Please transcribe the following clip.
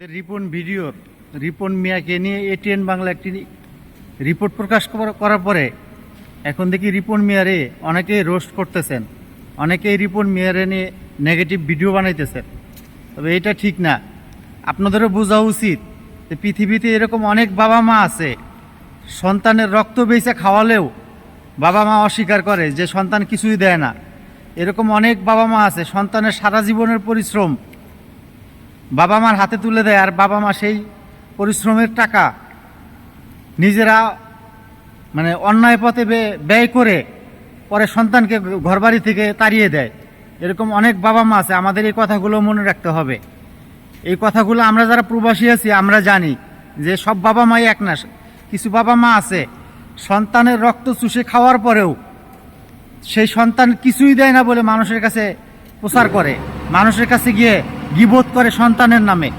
Ripon video, Ripon মিয়াকে নিয়ে ATN Bangla একটি রিপোর্ট প্রকাশ করা- করার পরে এখন দেখি রিপন মিয়ারে অনেকেই রোস্ট করতেছেন। অনেকেই রিপন মিয়ারে নিয়ে নেগেটিভ ভিডিও বানাইতেছেন। তবে এটা ঠিক না। আপনাদেরও বোঝা উচিত যে পৃথিবীতে এরকম অনেক বাবা মা আছে। সন্তানের রক্ত বেঁচে খাওয়ালেও বাবা মা অস্বীকার করে যে সন্তান কিছুই দেয় না। এরকম অনেক বাবা মা আছে, সন্তানের সারা জীবনের পরিশ্রম বাবা মার হাতে তুলে দেয় আর বাবা মা সেই পরিশ্রমের টাকা নিজেরা মানে অন্যায় পথে ব্যয় করে পরে সন্তানকে ঘরবাড়ি থেকে তাড়িয়ে দেয়। এরকম অনেক বাবা মা আছে, আমাদের এই কথাগুলো মনে রাখতে হবে। এই কথাগুলো আমরা যারা প্রবাসী আছি, আমরা জানি যে সব বাবা মাই এক না। কিছু বাবা মা আছে, সন্তানের রক্ত চুষে খাওয়ার পরেও সেই সন্তান কিছুই দেয় না বলে মানুষের কাছে প্রচার করে। মানুষের কাছে গিয়ে গিবোধ করে সন্তানের নামে।